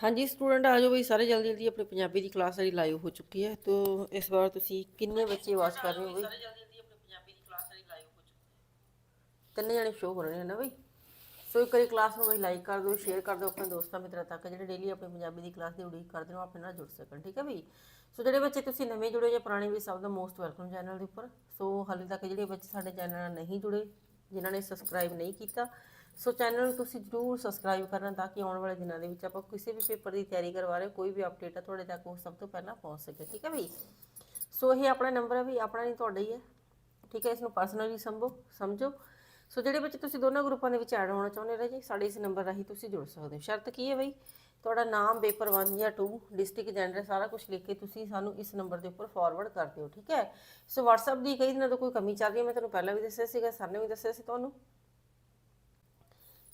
ਹਾਂਜੀ ਸਟੂਡੈਂਟ ਆ ਜਾਓ ਬਈ ਸਾਰੇ ਜਲਦੀ ਜਲਦੀ ਆਪਣੀ ਪੰਜਾਬੀ ਦੀ ਕਲਾਸ ਜਿਹੜੀ ਲਾਈਵ ਹੋ ਚੁੱਕੀ ਹੈ। ਤੋ ਇਸ ਵਾਰ ਤੁਸੀਂ ਕਿੰਨੇ ਬੱਚੇ ਵਾਚ ਕਰ ਰਹੇ ਹੋ ਬਈ? ਸਾਰੇ ਜਲਦੀ ਜਲਦੀ ਆਪਣੀ ਪੰਜਾਬੀ ਦੀ ਕਲਾਸ ਜਿਹੜੀ ਲਾਈਵ ਹੋ ਚੁੱਕੀ ਤਿੰਨੇ ਜਣੇ ਸ਼ੋ ਹੋ ਰਹੇ ਨੇ ਨਾ ਬਈ? ਸੋ ਇੱਕ ਵਾਰੀ ਕਲਾਸ ਨੂੰ ਬਈ ਲਾਈਕ ਕਰ ਦਿਓ ਸ਼ੇਅਰ ਕਰ ਦਿਓ ਆਪਣੇ ਦੋਸਤਾਂ ਮਿੱਤਰਾਂ ਤੱਕ ਜਿਹੜੇ ਡੇਲੀ ਆਪਣੀ ਪੰਜਾਬੀ ਦੀ ਕਲਾਸ ਦੀ ਉਡੀਕ ਕਰਦੇ ਉਹ ਆਪਣੇ ਨਾਲ ਜੁੜ ਸਕਣ ਠੀਕ ਹੈ ਬਈ? ਸੋ ਜਿਹੜੇ ਬੱਚੇ ਤੁਸੀਂ ਨਵੇਂ ਜੁੜੇ ਜਾਂ ਪੁਰਾਣੇ ਵੀ ਸਭ ਦਾ ਮੋਸਟ ਵੈਲਕਮ ਚੈਨਲ ਦੇ ਉੱਪਰ। ਸੋ ਹਾਲੇ ਤੱਕ ਜਿਹੜੇ ਬੱਚੇ ਸਾਡੇ ਚੈਨਲ ਨਾਲ ਨਹੀਂ ਜੁੜੇ ਜਿਨ੍ਹਾਂ ਨੇ ਸਬਸਕ੍ਰਾਈਬ ਨਹੀਂ ਕੀਤਾ ਸੋ ਚੈਨਲ ਨੂੰ ਤੁਸੀਂ ਜਰੂਰ ਸਬਸਕ੍ਰਾਈਬ ਕਰਨਾ ਤਾਂ ਕਿ ਆਉਣ ਵਾਲੇ ਦਿਨਾਂ ਦੇ ਵਿੱਚ ਆਪਾਂ ਕਿਸੇ ਵੀ ਪੇਪਰ ਦੀ ਤਿਆਰੀ ਕਰਵਾ ਰਹੇ ਕੋਈ ਵੀ ਅਪਡੇਟ ਆ, ਤੁਹਾਡੇ ਤੱਕ ਉਹ ਸਭ ਤੋਂ ਪਹਿਲਾਂ ਪਹੁੰਚ ਸਕੇ, ਠੀਕ ਹੈ ਬਈ? ਸੋ ਇਹ ਆਪਣਾ ਨੰਬਰ ਹੈ ਵੀ ਆਪਣਾ ਨਹੀਂ, ਤੁਹਾਡਾ ਹੀ ਹੈ, ਠੀਕ ਹੈ? ਇਸ ਨੂੰ ਪਰਸਨਲੀ ਸੰਭੋ, ਸਮਝੋ। ਸੋ ਜਿਹੜੇ ਬੱਚੇ ਤੁਸੀਂ ਦੋਨਾਂ ਗਰੁੱਪਾਂ ਦੇ ਵਿੱਚ ਐਡ ਹੋਣਾ ਚਾਹੁੰਦੇ ਰਹੇ ਜੀ ਸਾਡੇ ਇਸ ਨੰਬਰ ਰਾਹੀਂ ਤੁਸੀਂ ਜੁੜ ਸਕਦੇ ਹੋ। ਸ਼ਰਤ ਕੀ ਹੈ ਬਈ? ਤੁਹਾਡਾ ਨਾਮ ਪੇਪਰ 1 ਜਾਂ 2 ਡਿਸਟ੍ਰਿਕਟ ਜੈਂਡਰ ਸਾਰਾ ਕੁਝ ਲਿਖ ਕੇ ਤੁਸੀਂ ਸਾਨੂੰ ਇਸ ਨੰਬਰ ਦੇ ਉੱਪਰ ਫਾਰਵਰਡ ਕਰ ਦਿਓ, ਠੀਕ ਹੈ? ਸੋ WhatsApp ਦੀ ਕਈ ਦਿਨਾਂ ਤੋਂ ਕੋਈ ਕਮੀ ਚੱਲ ਰਹੀ ਹੈ, ਮੈਂ ਤੁਹਾਨੂੰ ਪਹਿਲਾਂ ਵੀ ਦੱਸਿਆ ਸੀਗਾ, ਸਰ ਨੇ ਵੀ ਦੱਸਿਆ ਸੀ ਤੁਹਾਨੂੰ।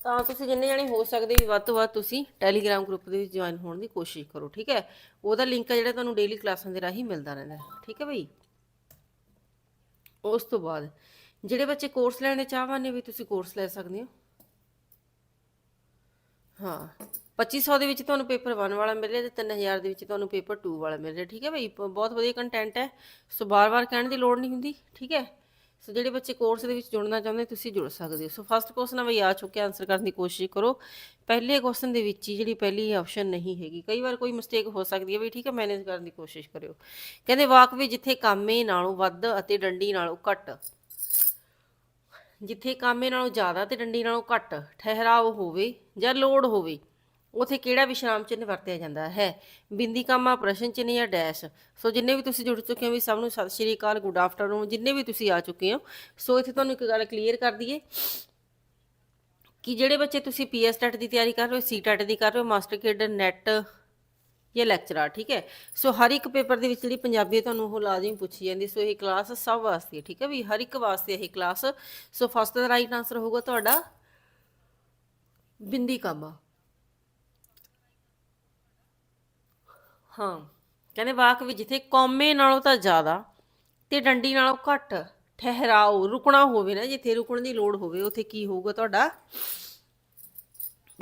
ਤਾਂ ਤੁਸੀਂ ਜਿੰਨੇ ਜਣੇ ਹੋ ਸਕਦੇ ਵੀ ਵੱਧ ਤੋਂ ਵੱਧ ਤੁਸੀਂ ਟੈਲੀਗ੍ਰਾਮ ਗਰੁੱਪ ਦੇ ਵਿੱਚ ਜੁਆਇਨ ਹੋਣ ਦੀ ਕੋਸ਼ਿਸ਼ ਕਰੋ, ਠੀਕ ਹੈ? ਉਹਦਾ ਲਿੰਕ ਹੈ ਜਿਹੜਾ ਤੁਹਾਨੂੰ ਡੇਲੀ ਕਲਾਸਾਂ ਦੇ ਰਾਹੀਂ ਮਿਲਦਾ ਰਹਿੰਦਾ ਹੈ, ਠੀਕ ਹੈ ਬਈ? ਉਸ ਤੋਂ ਬਾਅਦ, ਜਿਹੜੇ ਬੱਚੇ ਕੋਰਸ ਲੈਣੇ ਚਾਹਵਾਨੇ ਵੀ ਤੁਸੀਂ ਕੋਰਸ ਲੈ ਸਕਦੇ ਹੋ। ਹਾਂ 2500 ਦੇ ਵਿੱਚ ਤੁਹਾਨੂੰ ਪੇਪਰ 1 ਵਾਲਾ ਮਿਲ ਰਿਹਾ ਤੇ 3000 ਦੇ ਵਿੱਚ ਤੁਹਾਨੂੰ ਪੇਪਰ 2 ਵਾਲਾ ਮਿਲ ਰਿਹਾ, ਠੀਕ ਹੈ ਬਈ? ਪ- ਬਹੁਤ ਵਧੀਆ ਕੰਟੈਂਟ ਹੈ। ਸੋ ਬਾਰ-ਬਾਰ ਕਹਿਣ ਦੀ ਲੋੜ ਨਹੀਂ ਹੁੰਦੀ, ਠੀਕ ਹੈ? ਸੋ ਜਿਹੜੇ ਬੱਚੇ ਕੋਰਸ ਦੇ ਵਿੱਚ ਜੁੜਨਾ ਚਾਹੁੰਦੇ, ਤੁਸੀਂ ਜੁੜ ਸਕਦੇ ਹੋ। ਸੋ ਫਸਟ ਕੁਐਸਚਨ ਆ, ਬਈ ਆ ਚੁੱਕਿਆ ਆਨਸਰ ਕਰਨ ਦੀ ਕੋਸ਼ਿਸ਼ ਕਰੋ। ਪਹਿਲੇ ਕੁਐਸਚਨ ਦੇ ਵਿੱਚ ਹੀ ਜਿਹੜੀ ਪਹਿਲੀ ਆਪਸ਼ਨ ਨਹੀਂ ਹੈਗੀ। ਕਈ ਵਾਰ ਕੋਈ ਮਿਸਟੇਕ ਹੋ ਸਕਦੀ ਹੈ ਵੀ ਠੀਕ ਹੈ ਮੈਨੇਜ ਕਰਨ ਦੀ ਕੋਸ਼ਿਸ਼ ਕਰਿਓ। ਕਹਿੰਦੇ ਵਾਕ ਵੀ ਜਿੱਥੇ ਕਾਮੇ ਨਾਲੋਂ ਵੱਧ ਅਤੇ ਡੰਡੀ ਨਾਲੋਂ ਘੱਟ। ਜਿੱਥੇ ਕਾਮੇ ਨਾਲੋਂ ਜ਼ਿਆਦਾ ਤੇ ਡੰਡੀ ਨਾਲੋਂ ਘੱਟ, ਠਹਿਰਾਓ ਹੋਵੇ ਜਾਂ ਲੋੜ ਹੋਵੇ। ਉਥੇ ਕਿਹੜਾ ਵਿਸ਼ਰਾਮ ਚਿੰਨ੍ਹ ਵਰਤਿਆ ਜਾਂਦਾ ਹੈ? ਬਿੰਦੀ ਕਾਮਾ, ਪ੍ਰਸ਼ਨ ਚਿੰਨ੍ਹ ਜਾਂ ਡੈਸ਼? ਸੋ ਜਿੰਨੇ ਵੀ ਤੁਸੀਂ ਜੁੜ ਚੁੱਕੇ ਹੋ ਵੀ ਸਭ ਨੂੰ ਸਤਿ ਸ਼੍ਰੀ ਅਕਾਲ ਗੁੱਡ ਆਫਟਰਨੂਨ ਜਿੰਨੇ ਵੀ ਤੁਸੀਂ ਆ ਚੁੱਕੇ ਹੋ, ਸੋ ਇੱਥੇ ਤੁਹਾਨੂੰ ਇੱਕ ਗੱਲ ਕਲੀਅਰ ਕਰ ਦਈਏ ਕਿ ਜਿਹੜੇ ਬੱਚੇ ਤੁਸੀਂ ਪੀਐਸ ਟੈਟ ਦੀ ਤਿਆਰੀ ਕਰ ਰਹੇ ਹੋ ਸੀ ਟੈਟ ਦੀ ਕਰ ਰਹੇ ਹੋ, ਮਾਸਟਰ ਕੇਡਰ ਨੈਟ ਜਾਂ ਲੈਕਚਰਰ ਠੀਕ ਹੈ? ਸੋ ਹਰ ਇੱਕ ਪੇਪਰ ਦੇ ਵਿੱਚ ਜਿਹੜੀ ਪੰਜਾਬੀ ਹੈ ਤੁਹਾਨੂੰ ਉਹ ਲਾਜ਼ਮੀ ਪੁੱਛੀ ਜਾਂਦੀ, ਸੋ ਇਹ ਕਲਾਸ ਸਭ ਵਾਸਤੇ ਠੀਕ ਹੈ ਵੀ ਹਰ ਇੱਕ ਵਾਸਤੇ ਇਹ ਕਲਾਸ ਸੋ ਫਸਟ ਦਾ ਰਾਈਟ ਆਨਸਰ ਹੋਊਗਾ ਤੁਹਾਡਾ ਬਿੰਦੀ ਕਾਮਾ। ਹਾਂ। ਕਹਿੰਦੇ ਵਾਕ ਵੀ ਜਿੱਥੇ ਕੌਮੇ ਨਾਲੋਂ ਤਾਂ ਜ਼ਿਆਦਾ ਤੇ ਡੰਡੀ ਨਾਲੋਂ ਘੱਟ ਠਹਿਰਾਓ, ਰੁਕਣਾ ਹੋਵੇ ਨਾ, ਜਿੱਥੇ ਰੁਕਣ ਦੀ ਲੋੜ ਹੋਵੇ, ਉੱਥੇ ਕੀ ਹੋਊਗਾ ਤੁਹਾਡਾ?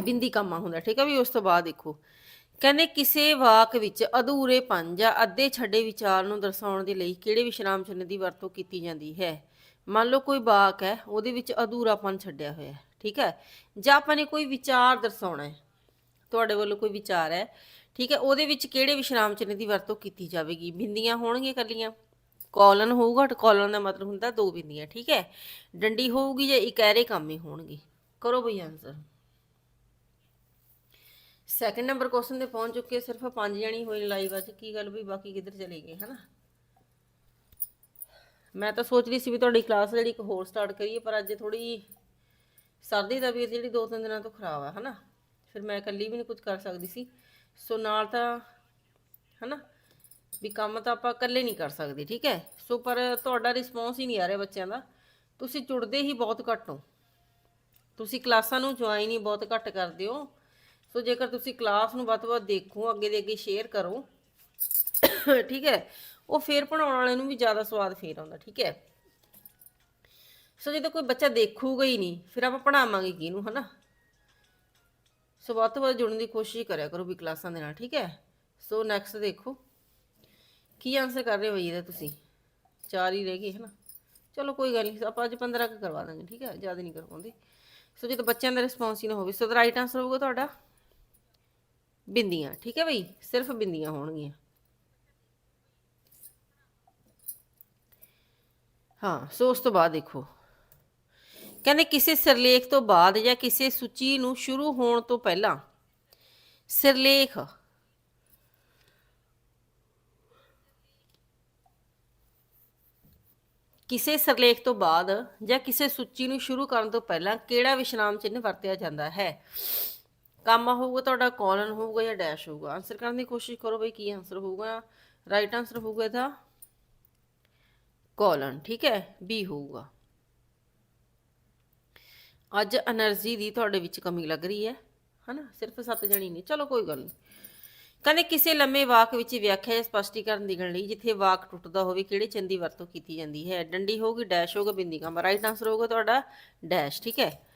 ਬਿੰਦੀ ਕਾਮਾ ਹੁੰਦਾ, ਠੀਕ ਹੈ ਵੀ ਉਸ ਤੋਂ ਬਾਅਦ ਦੇਖੋ। ਕਹਿੰਦੇ ਕਿਸੇ ਵਾਕ ਵਿੱਚ ਅਧੂਰੇਪਨ ਜਾਂ ਅੱਧੇ ਛੱਡੇ ਵਿਚਾਰ ਨੂੰ ਦਰਸਾਉਣ ਦੇ ਲਈ ਕਿਹੜੇ ਵਿਸ਼ਰਾਮ ਚਿੰਨ੍ਹ ਦੀ ਵਰਤੋਂ ਕੀਤੀ ਜਾਂਦੀ ਹੈ? ਮੰਨ ਲਓ ਕੋਈ ਵਾਕ ਹੈ, ਉਹਦੇ ਵਿੱਚ ਅਧੂਰਾਪਨ ਛੱਡਿਆ ਹੋਇਆ ਹੈ ਠੀਕ ਹੈ? ਜਾਂ ਆਪਾਂ ਨੇ ਕੋਈ ਵਿਚਾਰ ਦਰਸਾਉਣਾ ਹੈ, ਤੁਹਾਡੇ ਵੱਲੋਂ ਕੋਈ ਵਿਚਾਰ ਹੈ ਠੀਕ ਹੈ, ਉਹਦੇ ਵਿੱਚ ਕਿਹੜੇ ਵਿਸ਼ਰਾਮ ਚਿੰਨ੍ਹ ਦੀ ਵਰਤੋਂ ਕੀਤੀ ਜਾਵੇਗੀ? ਬਿੰਦੀਆਂ ਹੋਣਗੀਆਂ ਕੱਲੀਆਂ ਕੋਲਨ ਹੋਊਗਾ ਕੋਲਨ ਦਾ ਮਤਲਬ ਹੁੰਦਾ ਦੋ ਬਿੰਦੀਆਂ, ਠੀਕ ਹੈ? ਡੰਡੀ ਹੋਊਗੀ ਜਾਂ ਇਕਹਿਰੇ ਕਾਮੇ ਹੋਣਗੇ? ਕਰੋ ਬਈ ਆਨਸਰ ਸੈਕੰਡ ਨੰਬਰ ਕੁਐਸਚਨ ਤੇ ਪਹੁੰਚ ਚੁੱਕੇ ਸਿਰਫ ਪੰਜ ਜਣੀ ਹੋਈ ਲਾਈਵ ਅੱਜ, ਕੀ ਗੱਲ ਵੀ ਬਾਕੀ ਕਿੱਧਰ ਚਲੇ ਗਏ, ਹਨਾ? ਮੈਂ ਤਾਂ ਸੋਚ ਰਹੀ ਸੀ ਵੀ ਤੁਹਾਡੀ ਕਲਾਸ ਜਿਹੜੀ ਇੱਕ ਹੋਰ ਸਟਾਰਟ ਕਰੀਏ, ਪਰ ਅੱਜ ਥੋੜੀ ਸਰਦੀ ਦਾ ਵੀ ਜਿਹੜੀ ਦੋ ਤਿੰਨ ਦਿਨਾਂ ਤੋਂ ਖਰਾਬ ਆ, ਹਨਾ? ਫਿਰ ਮੈਂ ਇਕੱਲੀ ਵੀ ਨਹੀਂ ਕੁਝ ਕਰ ਸਕਦੀ ਸੀ। ਸੋ ਨਾਲ ਤਾਂ, ਹਨਾ, ਵੀ ਕੰਮ ਤਾਂ ਆਪਾਂ ਇਕੱਲੇ ਨਹੀਂ ਕਰ ਸਕਦੇ, ਠੀਕ ਹੈ? ਸੋ ਪਰ ਤੁਹਾਡਾ ਰਿਸਪੌਂਸ ਹੀ ਨਹੀਂ ਆ ਰਿਹਾ ਬੱਚਿਆਂ ਦਾ। ਤੁਸੀਂ ਜੁੜਦੇ ਹੀ ਬਹੁਤ ਘੱਟ ਹੋ। ਤੁਸੀਂ ਕਲਾਸਾਂ ਨੂੰ ਜੁਆਇਨ ਹੀ ਬਹੁਤ ਘੱਟ ਕਰਦੇ ਹੋ। ਸੋ ਜੇਕਰ ਤੁਸੀਂ ਕਲਾਸ ਨੂੰ ਵੱਧ ਤੋਂ ਵੱਧ ਦੇਖੋ, ਅੱਗੇ ਦੇ ਅੱਗੇ ਸ਼ੇਅਰ ਕਰੋ, ਠੀਕ ਹੈ? ਉਹ ਫੇਰ ਪੜਾਉਣ ਵਾਲੇ ਨੂੰ ਵੀ ਜ਼ਿਆਦਾ ਸਵਾਦ ਫੇਰ ਆਉਂਦਾ, ਠੀਕ ਹੈ? ਸੋ ਜਦੋਂ ਕੋਈ ਬੱਚਾ ਦੇਖੂਗਾ ਹੀ ਨਹੀਂ, ਫਿਰ ਆਪਾਂ ਪੜਾਵਾਂਗੇ ਕਿਹਨੂੰ, ਹਨਾ? ਸੋ ਵੱਧ ਤੋਂ ਵੱਧ ਜੁੜਨ ਦੀ ਕੋਸ਼ਿਸ਼ ਕਰਿਆ ਕਰੋ ਵੀ ਕਲਾਸਾਂ ਦੇ ਨਾਲ, ਠੀਕ ਹੈ? ਸੋ ਨੈਕਸਟ ਦੇਖੋ। ਕੀ ਆਨਸਰ ਕਰ ਰਹੇ ਹੋ ਬਈ ਇਹਦਾ ਤੁਸੀਂ? ਚਾਰ ਹੀ ਰਹਿ ਗਏ ਹੈ ਨਾ ਚਲੋ ਕੋਈ ਗੱਲ ਨਹੀਂ, ਆਪਾਂ ਅੱਜ 15 ਕੁ ਕਰਵਾ ਦਾਂਗੇ, ਠੀਕ ਹੈ? ਜ਼ਿਆਦਾ ਨਹੀਂ ਕਰਵਾਉਂਦੇ। ਸੋ ਜਦੋਂ ਬੱਚਿਆਂ ਦਾ ਰਿਸਪੌਂਸ ਹੀ ਨਾ ਹੋਵੇ, ਸੋ ਦਾ ਰਾਈਟ ਆਨਸਰ ਹੋਊਗਾ ਤੁਹਾਡਾ। ਬਿੰਦੀਆਂ, ਠੀਕ ਹੈ ਬਈ? ਸਿਰਫ ਬਿੰਦੀਆਂ ਹੋਣਗੀਆਂ। ਹਾਂ, ਸੋ ਉਸ ਤੋਂ ਬਾਅਦ ਦੇਖੋ। ਕਹਿੰਦੇ ਕਿਸੇ ਸਿਰਲੇਖ ਤੋਂ ਬਾਅਦ ਜਾਂ ਕਿਸੇ ਸੂਚੀ ਨੂੰ ਸ਼ੁਰੂ ਹੋਣ ਤੋਂ ਪਹਿਲਾਂ ਸਿਰਲੇਖ ਕਿਸੇ ਸਿਰਲੇਖ ਤੋਂ ਬਾਅਦ ਜਾਂ ਕਿਸੇ ਸੂਚੀ ਨੂੰ ਸ਼ੁਰੂ ਕਰਨ ਤੋਂ ਪਹਿਲਾਂ ਕਿਹੜਾ ਵਿਸ਼ਰਾਮ ਚਿੰਨ੍ਹ ਵਰਤਿਆ ਜਾਂਦਾ ਹੈ? ਕਾਮਾ ਹੋਊਗਾ ਤੁਹਾਡਾ ਕੋਲਨ ਹੋਊਗਾ ਜਾਂ ਡੈਸ਼ ਹੋਊਗਾ। ਆਨਸਰ ਕਰਨ ਦੀ ਕੋਸ਼ਿਸ਼ ਕਰੋ ਬਈ ਕੀ ਆਨਸਰ ਹੋਊਗਾ। ਰਾਈਟ ਆਨਸਰ ਹੋਊਗਾ ਇਹਦਾ। ਕੋਲਨ ਠੀਕ ਹੈ? ਬੀ ਹੋਊਗਾ। ਅੱਜ એનર્ਜੀ ਦੀ ਤੁਹਾਡੇ ਵਿੱਚ ਕਮੀ ਲੱਗ ਰਹੀ ਹੈ, ਹਨਾ? ਸਿਰਫ ਸੱਤ ਜਣੀ ਨਹੀਂ ਚਲੋ, ਕੋਈ ਗੱਲ ਨਹੀਂ। ਕਹਿੰਦੇ ਕਿਸੇ ਲੰਮੇ ਵਾਕ ਵਿੱਚ ਵਿਆਖਿਆ ਜਾਂ ਸਪਸ਼ਟੀਕਰਨ ਦੀ ਗਣ ਲਈ, ਜਿੱਥੇ ਵਾਕ ਟੁੱਟਦਾ ਹੋਵੇ, ਕਿਹੜੇ ਚਿੰਨ੍ਹ ਦੀ ਵਰਤੋਂ ਕੀਤੀ ਜਾਂਦੀ ਹੈ? ਡੰਡੀ ਹੋਊਗੀ, ਡੈਸ਼ ਹੋਊਗਾ ਬਿੰਦੀਕਾ ਰਾਈਟ ਆਨਸਰ ਹੋਊਗਾ ਤੁਹਾਡਾ ਡੈਸ਼, ਠੀਕ ਹੈ?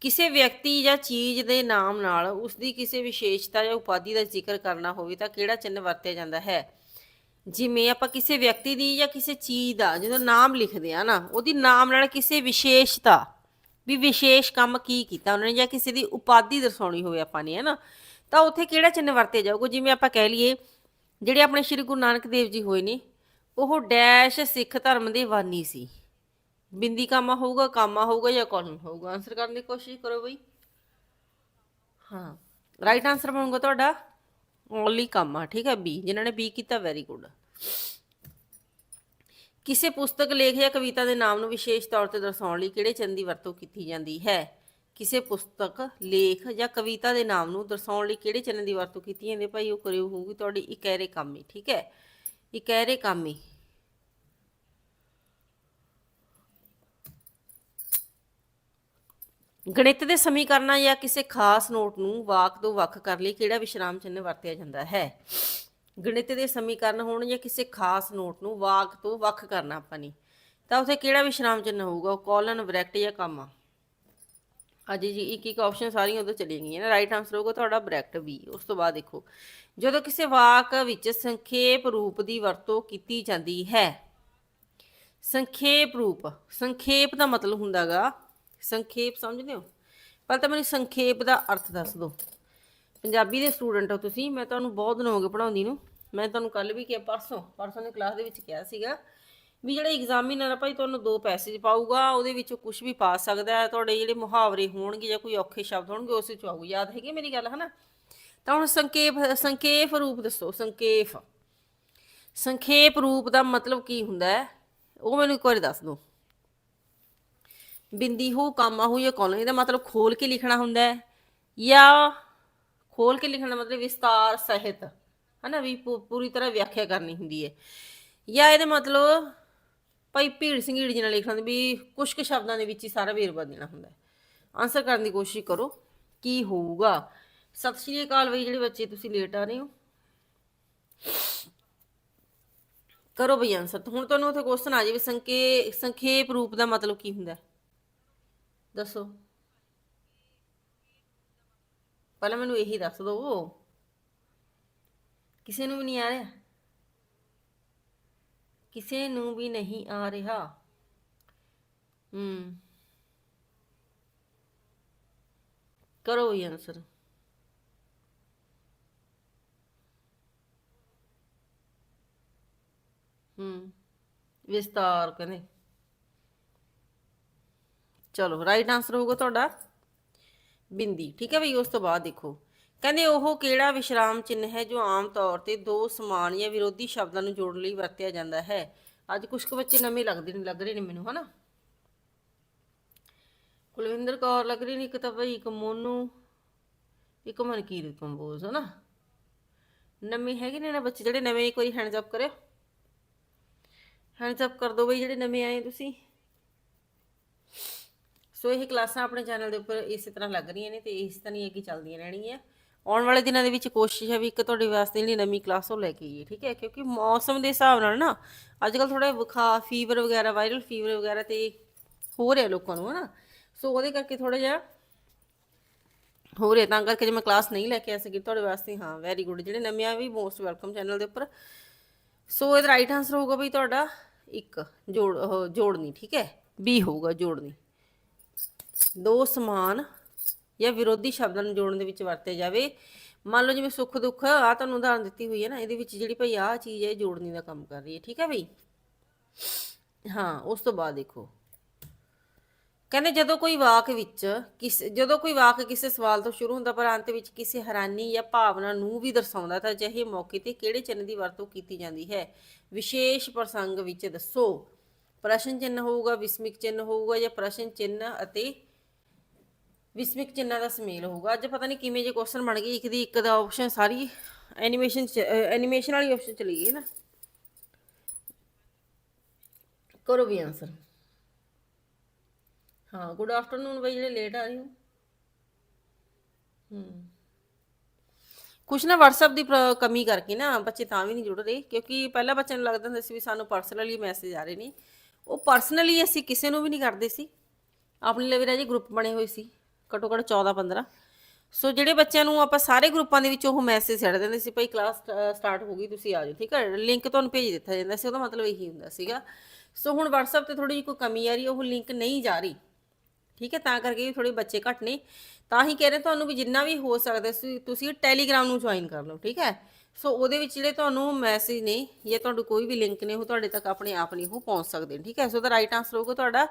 ਕਿਸੇ ਵਿਅਕਤੀ ਜਾਂ ਚੀਜ਼ ਦੇ ਨਾਮ ਨਾਲ ਉਸ ਦੀ ਕਿਸੇ ਵਿਸ਼ੇਸ਼ਤਾ ਜਾਂ ਉਪਾਧੀ ਦਾ ਜ਼ਿਕਰ ਕਰਨਾ ਹੋਵੇ ਤਾਂ ਕਿਹੜਾ ਚਿੰਨ੍ਹ ਵਰਤਿਆ ਜਾਂਦਾ ਹੈ? ਜਿਵੇਂ ਆਪਾਂ ਕਿਸੇ ਵਿਅਕਤੀ ਦੀ ਜਾਂ ਕਿਸੇ ਚੀਜ਼ ਦਾ ਜਦੋਂ ਨਾਮ ਲਿਖਦੇ ਆ ਨਾ, ਉਹਦੀ ਨਾਮ ਨਾਲ ਕਿਸੇ ਵਿਸ਼ੇਸ਼ਤਾ ਵੀ ਵਿਸ਼ੇਸ਼ ਕੰਮ ਕੀ ਕੀਤਾ ਉਹਨਾਂ ਨੇ ਜਾਂ ਕਿਸੇ ਦੀ ਉਪਾਧੀ ਦਰਸਾਉਣੀ ਹੋਵੇ ਆਪਾਂ ਨੇ ਹੈ ਨਾ ਤਾਂ ਉੱਥੇ ਕਿਹੜਾ ਚਿੰਨ੍ਹ ਵਰਤਿਆ ਜਾਊਗਾ? ਜਿਵੇਂ ਆਪਾਂ ਕਹਿ ਲਈਏ, ਜਿਹੜੇ ਆਪਣੇ ਸ੍ਰੀ ਗੁਰੂ ਨਾਨਕ ਦੇਵ ਜੀ ਹੋਏ ਨੇ, ਉਹ ਡੈਸ਼ ਸਿੱਖ ਧਰਮ ਦੇ ਵਾਨੀ ਸੀ। ਬਿੰਦੀ ਕਾਮਾ ਹੋਊਗਾ ਕਾਮਾ ਹੋਊਗਾ ਜਾਂ ਕੌਣ ਹੋਊਗਾ? ਆਨਸਰ ਕਰਨ ਦੀ ਕੋਸ਼ਿਸ਼ ਕਰੋ ਬਈ। ਹਾਂ ਰਾਈਟ ਆਨਸਰ ਬਣੂਗਾ ਤੁਹਾਡਾ ਓਨਲੀ ਕਾਮਾ, ਠੀਕ ਹੈ? ਬੀ ਜਿਨ੍ਹਾਂ ਨੇ ਬੀ ਕੀਤਾ ਵੈਰੀ ਗੁੱਡ ਕਿਸੇ ਪੁਸਤਕ ਲੇਖ ਜਾਂ ਕਵਿਤਾ ਦੇ ਨਾਮ ਨੂੰ ਵਿਸ਼ੇਸ਼ ਤੌਰ ਤੇ ਦਰਸਾਉਣ ਲਈ ਕਿਹੜੇ ਚਿੰਨ੍ਹ ਦੀ ਵਰਤੋਂ ਕੀਤੀ ਜਾਂਦੀ ਹੈ? ਕਿਸੇ ਪੁਸਤਕ, ਲੇਖ ਜਾਂ ਕਵਿਤਾ ਦੇ ਨਾਮ ਨੂੰ ਦਰਸਾਉਣ ਲਈ ਕਿਹੜੇ ਚਿੰਨ੍ਹ ਦੀ ਵਰਤੋਂ ਕੀਤੀ ਜਾਂਦੀ ਹੈ? ਭਾਈ, ਉਹ ਕਰਿਓ ਹੋਊਗੀ, ਤੁਹਾਡੀ ਇਕਹਿਰੇ ਕਾਮੀ ਠੀਕ ਹੈ? ਇਕਹਿਰੇ ਕਾਮੀ ਗਣਿਤ ਦੇ ਸਮੀਕਰਨਾਂ ਜਾਂ ਕਿਸੇ ਖਾਸ ਨੋਟ ਨੂੰ ਵਾਕ ਤੋਂ ਵੱਖ ਕਰਨ ਲਈ ਕਿਹੜਾ ਵਿਸ਼ਰਾਮ ਚਿੰਨ੍ਹ ਵਰਤਿਆ ਜਾਂਦਾ ਹੈ? ਗਣਿਤ ਦੇ ਸਮੀਕਰਨ ਹੋਣ ਜਾਂ ਕਿਸੇ ਖਾਸ ਨੋਟ ਨੂੰ ਵਾਕ ਤੋਂ ਵੱਖ ਕਰਨਾ ਆਪਾਂ ਨੇ। ਤਾਂ ਉੱਥੇ ਕਿਹੜਾ ਵਿਸ਼ਰਾਮ ਚਿੰਨ੍ਹ ਹੋਊਗਾ ਕੋਲਨ ਬ੍ਰੈਕਟ ਜਾਂ ਕਾਮਾ ਅੱਜ ਜੀ ਇੱਕ ਇੱਕ ਆਪਸ਼ਨ ਸਾਰੀਆਂ ਉਧਰ ਚਲੀ ਗਈਆਂ ਨਾ। ਰਾਈਟ ਆਨਸਰ ਹੋਊਗਾ ਤੁਹਾਡਾ ਬ੍ਰੈਕਟ ਵੀ ਉਸ ਤੋਂ ਬਾਅਦ ਦੇਖੋ। ਜਦੋਂ ਕਿਸੇ ਵਾਕ ਵਿੱਚ ਸੰਖੇਪ ਰੂਪ ਦੀ ਵਰਤੋਂ ਕੀਤੀ ਜਾਂਦੀ ਹੈ, ਸੰਖੇਪ ਰੂਪ, ਸੰਖੇਪ ਦਾ ਮਤਲਬ ਹੁੰਦਾਗਾ ਸੰਖੇਪ ਸਮਝਦੇ ਹੋ? ਪਰ ਤਾਂ ਮੈਨੂੰ ਸੰਖੇਪ ਦਾ ਅਰਥ ਦੱਸ ਦਿਓ। ਪੰਜਾਬੀ ਦੇ ਸਟੂਡੈਂਟ ਹੋ ਤੁਸੀਂ, ਮੈਂ ਤੁਹਾਨੂੰ ਬਹੁਤ ਦਿਨ ਹੋ ਗਏ ਪੜਾਉਂਦੀ ਨੂੰ। ਮੈਂ ਤੁਹਾਨੂੰ ਕੱਲ ਵੀ ਕਿਹਾ, ਪਰਸੋਂ ਪਰਸੋਂ ਦੀ ਕਲਾਸ ਦੇ ਵਿੱਚ ਕਿਹਾ ਸੀਗਾ ਵੀ ਜਿਹੜਾ ਐਗਜ਼ਾਮੀਨਰ ਆ ਭਾਈ, ਤੁਹਾਨੂੰ ਦੋ ਪੈਸੇਜ ਪਾਊਗਾ, ਉਹਦੇ ਵਿੱਚੋਂ ਕੁਝ ਵੀ ਪਾ ਸਕਦਾ ਹੈ, ਤੁਹਾਡੇ ਜਿਹੜੇ ਮੁਹਾਵਰੇ ਹੋਣਗੇ ਜਾਂ ਕੋਈ ਔਖੇ ਸ਼ਬਦ ਹੋਣਗੇ, ਉਸ ਵਿੱਚ ਆਊ ਯਾਦ ਹੈਗੀ ਮੇਰੀ ਗੱਲ, ਹਨਾ? ਤਾਂ ਹੁਣ ਸੰਖੇਪ ਸੰਖੇਪ ਰੂਪ ਦੱਸੋ, ਸੰਖੇਪ। ਸੰਖੇਪ ਰੂਪ ਦਾ ਮਤਲਬ ਕੀ ਹੁੰਦਾ ਹੈ? ਉਹ ਮੈਨੂੰ ਇੱਕ ਵਾਰੀ ਦੱਸ ਦਿਓ। ਬਿੰਦੀ ਹੋ, ਕਾਮਾ ਹੋ ਜਾਂ ਕੋਲਨ ਇਹਦਾ ਮਤਲਬ ਖੋਲ ਕੇ ਲਿਖਣਾ ਹੁੰਦਾ ਹੈ ਜਾਂ ਖੋਲ ਕੇ ਲਿਖਣ ਦਾ ਮਤਲਬ ਵਿਸਤਾਰ, ਸਹਿਤ। ਹਨਾ ਵੀ ਪੂ- ਪੂਰੀ ਤਰ੍ਹਾਂ ਵਿਆਖਿਆ ਕਰਨੀ ਹੁੰਦੀ ਹੈ ਜਾਂ ਇਹਦੇ ਮਤਲਬ ਭਾਈ ਭੀੜ ਸਿੰਘੀੜ ਜੀ ਨਾਲ ਲਿਖਣਾ ਵੀ ਕੁਝ ਕੁ ਸ਼ਬਦਾਂ ਦੇ ਵਿੱਚ ਹੀ ਸਾਰਾ ਵੇਰਵਾ ਦੇਣਾ ਹੁੰਦਾ ਹੈ। ਆਨਸਰ ਕਰਨ ਦੀ ਕੋਸ਼ਿਸ਼ ਕਰੋ, ਕੀ ਹੋਊਗਾ? ਸਤਿ ਸ਼੍ਰੀ ਅਕਾਲ ਬਈ, ਜਿਹੜੇ ਬੱਚੇ ਤੁਸੀਂ ਲੇਟ ਆ ਰਹੇ ਹੋ। ਕਰੋ ਬਈ ਆਨਸਰ ਹੁਣ ਤੁਹਾਨੂੰ ਉੱਥੇ ਕੁਐਸਚਨ ਆ ਜਾਵੇ, ਸੰਖੇ, ਸੰਖੇਪ ਰੂਪ ਦਾ ਮਤਲਬ ਕੀ ਹੁੰਦਾ ਦੱਸੋ। ਪਹਿਲਾਂ ਮੈਨੂੰ ਇਹੀ ਦੱਸ ਦਿਓ। ਕਿਸੇ ਨੂੰ ਵੀ ਨਹੀਂ ਆ ਰਿਹਾ। ਕਿਸੇ ਨੂੰ ਵੀ ਨਹੀਂ ਆ ਰਿਹਾ। ਹੂੰ। ਕਰੋ ਇਹ ਆਨਸਰ ਹੂੰ। ਵਿਸਤਾਰ ਕਹਿੰਦੇ। ਚਲੋ ਰਾਈਟ ਆਨਸਰ ਹੋਊਗਾ ਤੁਹਾਡਾ। ਬਿੰਦੀ, ਠੀਕ ਹੈ ਬਈ, ਉਸ ਤੋਂ ਬਾਅਦ ਦੇਖੋ। ਕਹਿੰਦੇ ਉਹ ਕਿਹੜਾ ਵਿਸ਼ਰਾਮ ਚਿੰਨ੍ਹ ਹੈ ਜੋ ਆਮ ਤੌਰ ਤੇ ਦੋ ਸਮਾਨ ਜਾਂ ਵਿਰੋਧੀ ਸ਼ਬਦਾਂ ਨੂੰ ਜੋੜਨ ਲਈ ਵਰਤਿਆ ਜਾਂਦਾ ਹੈ? ਅੱਜ ਕੁਝ ਕੁ ਬੱਚੇ ਨਵੇਂ ਲੱਗਦੇ ਨੇ, ਲੱਗ ਰਹੇ ਨੇ ਮੈਨੂੰ, ਹਨਾ? ਕੁਲਵਿੰਦਰ ਕੌਰ ਲੱਗ ਰਹੀ ਨੇ ਇੱਕ ਤਾਂ ਬਈ, ਇੱਕ ਮੋਨੂ, ਇੱਕ ਮਨਕੀਰਤ ਕੰਬੋਜ, ਹਨਾ? ਨਵੇਂ ਹੈਗੇ ਨੇ ਨਾ ਬੱਚੇ? ਜਿਹੜੇ ਨਵੇਂ ਇੱਕ ਵਾਰੀ ਹੈਂਡਸ ਅਪ ਕਰਿਓ। ਹੈਂਡਸ ਅਪ ਕਰ ਦਿਓ ਬਈ, ਜਿਹੜੇ ਨਵੇਂ ਆਏ ਤੁਸੀਂ। ਸੋ ਇਹ ਕਲਾਸਾਂ ਆਪਣੇ ਚੈਨਲ ਦੇ ਉੱਪਰ ਇਸੇ ਤਰ੍ਹਾਂ ਲੱਗ ਰਹੀਆਂ ਨੇ ਤੇ ਇਸ ਤਰ੍ਹਾਂ ਹੀ ਅੱਗੇ ਚੱਲਦੀਆਂ ਰਹਿਣਗੀਆਂ। ਆਉਣ ਵਾਲੇ ਦਿਨਾਂ ਦੇ ਵਿੱਚ ਕੋਸ਼ਿਸ਼ ਹੈ ਵੀ ਇੱਕ ਤੁਹਾਡੇ ਵਾਸਤੇ ਜਿਹੜੀ ਨਵੀਂ ਕਲਾਸ ਉਹ ਲੈ ਕੇ ਆਈਏ, ਠੀਕ ਹੈ? ਕਿਉਂਕਿ ਮੌਸਮ ਦੇ ਹਿਸਾਬ ਨਾਲ ਨਾ ਅੱਜ ਕੱਲ ਥੋੜਾ ਬੁਖਾਰ ਫੀਵਰ ਵਗੈਰਾ ਵਾਇਰਲ ਫੀਵਰ ਵਗੈਰਾ ਤੇ ਹੋ ਰਿਹਾ ਲੋਕਾਂ ਨੂੰ, ਹਨਾ? ਸੋ ਉਹਦੇ ਕਰਕੇ ਥੋੜਾ ਜਿਹਾ ਹੋ ਰਿਹਾ, ਤਾਂ ਕਰਕੇ ਜੇ ਮੈਂ ਕਲਾਸ ਨਹੀਂ ਲੈ ਕੇ ਆ ਸਕੀ ਤੁਹਾਡੇ ਵਾਸਤੇ, ਹਾਂ ਵੈਰੀ ਗੁੱਡ ਜਿਹੜੇ ਨਵੇਂ ਆ ਵੀ ਮੋਸਟ ਵੈਲਕਮ ਚੈਨਲ ਦੇ ਉੱਪਰ। ਸੋ ਇਹਦਾ ਰਾਈਟ ਆਨਸਰ ਹੋਊਗਾ ਬਈ ਤੁਹਾਡਾ ਇੱਕ, ਜੋੜ ਜੋੜਨੀ, ਠੀਕ ਹੈ? ਬੀ ਹੋਊਗਾ ਜੋੜਨੀ। ਦੋ ਸਮਾਨ ਜਾਂ ਵਿਰੋਧੀ ਸ਼ਬਦਾਂ ਨੂੰ ਜੋੜਨ ਦੇ ਵਿੱਚ ਵਰਤਿਆ ਜਾਵੇ। ਮੰਨ ਲਓ ਜਿਵੇਂ ਸੁੱਖ ਦੁੱਖ ਆ ਤੁਹਾਨੂੰ ਉਦਾਹਰਨ ਦਿੱਤੀ ਹੋਈ ਹੈ ਨਾ, ਇਹਦੇ ਵਿੱਚ ਜਿਹੜੀ ਭਈ ਆਹ ਚੀਜ਼ ਹੈ ਜੋੜਨੀ ਦਾ ਕੰਮ ਕਰ ਰਹੀ ਹੈ, ਠੀਕ ਹੈ ਬਈ ਹਾਂ, ਉਸ ਤੋਂ ਬਾਅਦ ਦੇਖੋ। ਕਹਿੰਦੇ ਜਦੋਂ ਕੋਈ ਵਾਕ ਵਿੱਚ ਕਿਸ, ਜਦੋਂ ਕੋਈ ਵਾਕ ਕਿਸੇ ਸਵਾਲ ਤੋਂ ਸ਼ੁਰੂ ਹੁੰਦਾ, ਪਰ ਅੰਤ ਵਿੱਚ ਕਿਸੇ ਹੈਰਾਨੀ ਜਾਂ ਭਾਵਨਾ ਨੂੰ ਵੀ ਦਰਸਾਉਂਦਾ, ਤਾਂ ਅਜਿਹੇ ਮੌਕੇ ਤੇ ਕਿਹੜੇ ਚਿੰਨ੍ਹ ਦੀ ਵਰਤੋਂ ਕੀਤੀ ਜਾਂਦੀ ਹੈ? ਵਿਸ਼ੇਸ਼ ਪ੍ਰਸੰਗ ਵਿੱਚ ਦੱਸੋ। ਪ੍ਰਸ਼ਨ ਚਿੰਨ੍ਹ ਹੋਊਗਾ, ਵਿਸਮਿਕ ਚਿੰਨ੍ਹ ਹੋਊਗਾ ਜਾਂ ਪ੍ਰਸ਼ਨ ਚਿੰਨ੍ਹ ਅਤੇ ਵਿਸਮਿਕ ਚਿੰਨ੍ਹਾਂ ਦਾ ਸਮੇਲ ਹੋਊਗਾ। ਅੱਜ ਪਤਾ ਨਹੀਂ ਕਿਵੇਂ ਜੇ ਕੁਐਸਚਨ ਬਣ ਗਈ ਇੱਕ ਦੀ ਇੱਕ ਦਾ ਆਪਸ਼ਨ ਸਾਰੀ ਐਨੀਮੇਸ਼ਨ ਐਨੀਮੇਸ਼ਨ ਵਾਲੀ ਆਪਸ਼ਨ ਚਲੀ ਗਈ ਨਾ। ਕਰੋ ਵੀ ਆਨਸਰ ਹਾਂ ਗੁੱਡ ਆਫਟਰਨੂਨ ਬਈ ਜਿਹੜੇ ਲੇਟ ਆ ਰਹੇ ਹੋ। ਹੂੰ। ਕੁਛ ਨਾ WhatsApp ਦੀ ਕਮੀ ਕਰਕੇ ਨਾ ਬੱਚੇ ਤਾਂ ਵੀ ਨਹੀਂ ਜੁੜ ਰਹੇ ਕਿਉਂਕਿ ਪਹਿਲਾਂ ਬੱਚਿਆਂ ਨੂੰ ਲੱਗਦਾ ਹੁੰਦਾ ਸੀ ਵੀ ਸਾਨੂੰ ਪਰਸਨਲੀ ਮੈਸੇਜ ਆ ਰਹੇ ਨੇ। ਉਹ ਪਰਸਨਲੀ ਅਸੀਂ ਕਿਸੇ ਨੂੰ ਵੀ ਨਹੀਂ ਕਰਦੇ ਸੀ। ਆਪਣੇ ਲਈ ਵੀ ਰਾਜੀ ਗਰੁੱਪ ਬਣੇ ਹੋਏ ਸੀ। ਘੱਟੋ ਘੱਟ 14 15 ਸੋ ਜਿਹੜੇ ਬੱਚਿਆਂ ਨੂੰ ਆਪਾਂ ਸਾਰੇ ਗਰੁੱਪਾਂ ਦੇ ਵਿੱਚ ਉਹ ਮੈਸੇਜ ਛੱਡ ਦਿੰਦੇ ਸੀ ਭਾਈ ਕਲਾਸ ਸਟਾਰਟ ਹੋ ਗਈ ਤੁਸੀਂ ਆ ਜਾਓ ਠੀਕ ਹੈ? ਲਿੰਕ ਤੁਹਾਨੂੰ ਭੇਜ ਦਿੱਤਾ ਜਾਂਦਾ ਸੀ ਉਹਦਾ ਮਤਲਬ ਇਹੀ ਹੁੰਦਾ ਸੀਗਾ। ਸੋ ਹੁਣ WhatsApp ਤੇ ਥੋੜੀ ਜਿਹੀ ਕੋਈ ਕਮੀ ਆ ਰਹੀ ਉਹ ਲਿੰਕ ਨਹੀਂ ਜਾ ਰਹੀ ਠੀਕ ਹੈ? ਤਾਂ ਕਰਕੇ ਵੀ ਥੋੜੇ ਬੱਚੇ ਘੱਟ ਨੇ। ਤਾਂ ਹੀ ਕਹਿ ਰਹੇ ਤੁਹਾਨੂੰ ਵੀ ਜਿੰਨਾ ਵੀ ਹੋ ਸਕਦਾ ਸੀ ਤੁਸੀਂ ਟੈਲੀਗ੍ਰਾਮ ਨੂੰ ਜੁਆਇਨ ਕਰ ਲਓ ਠੀਕ ਹੈ? ਸੋ ਉਹਦੇ ਵਿੱਚ ਜਿਹੜੇ ਤੁਹਾਨੂੰ ਮੈਸੇਜ ਨੇ ਜਾਂ ਤੁਹਾਨੂੰ ਕੋਈ ਵੀ ਲਿੰਕ ਨੇ ਉਹ ਤੁਹਾਡੇ ਤੱਕ ਆਪਣੇ ਆਪ ਨਹੀਂ ਉਹ ਪਹੁੰਚ ਸਕਦੇ ਨੇ, ਠੀਕ ਹੈ? ਸੋ ਦਾ ਰਾਈਟ ਆਨਸਰ ਹੋਊਗਾ ਤੁਹਾਡਾ